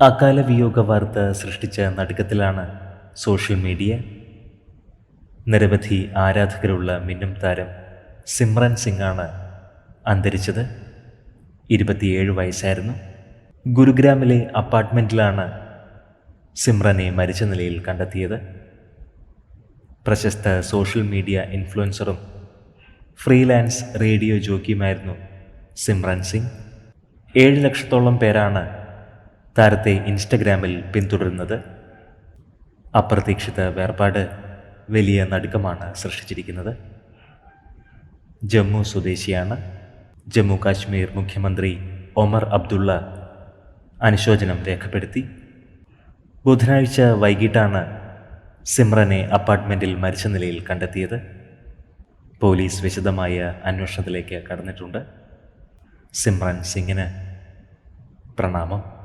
അകാല വിയോഗ വാർത്ത സൃഷ്ടിച്ച നടുക്കത്തിലാണ് സോഷ്യൽ മീഡിയ. നിരവധി ആരാധകരുള്ള മിന്നും താരം സിമ്രൻ സിംഗാണ് അന്തരിച്ചത്. ഇരുപത്തിയേഴ് വയസ്സായിരുന്നു. ഗുരുഗ്രാമിലെ അപ്പാർട്ട്മെന്റിലാണ് സിമ്രനെ മരിച്ച നിലയിൽ കണ്ടെത്തിയത്. പ്രശസ്ത സോഷ്യൽ മീഡിയ ഇൻഫ്ലുവൻസറും ഫ്രീലാൻസ് റേഡിയോ ജോക്കിയുമായിരുന്നു സിമ്രൻ സിംഗ്. ഏഴ് ലക്ഷത്തോളം പേരാണ് താരത്തെ ഇൻസ്റ്റഗ്രാമിൽ പിന്തുടരുന്നത് അപ്രതീക്ഷിത വേർപാട് വലിയ നടുക്കമാണ് സൃഷ്ടിച്ചിരിക്കുന്നത്. ജമ്മു സ്വദേശിയാണ്. ജമ്മു കാശ്മീർ മുഖ്യമന്ത്രി ഒമർ അബ്ദുള്ള അനുശോചനം രേഖപ്പെടുത്തി. ബുധനാഴ്ച വൈകിട്ടാണ് സിമ്രനെ അപ്പാർട്ട്മെന്റിൽ മരിച്ച നിലയിൽ കണ്ടെത്തിയത്. പോലീസ് വിശദമായ അന്വേഷണത്തിലേക്ക് കടന്നിട്ടുണ്ട്. സിമ്രൻ സിംഗിന് പ്രണാമം.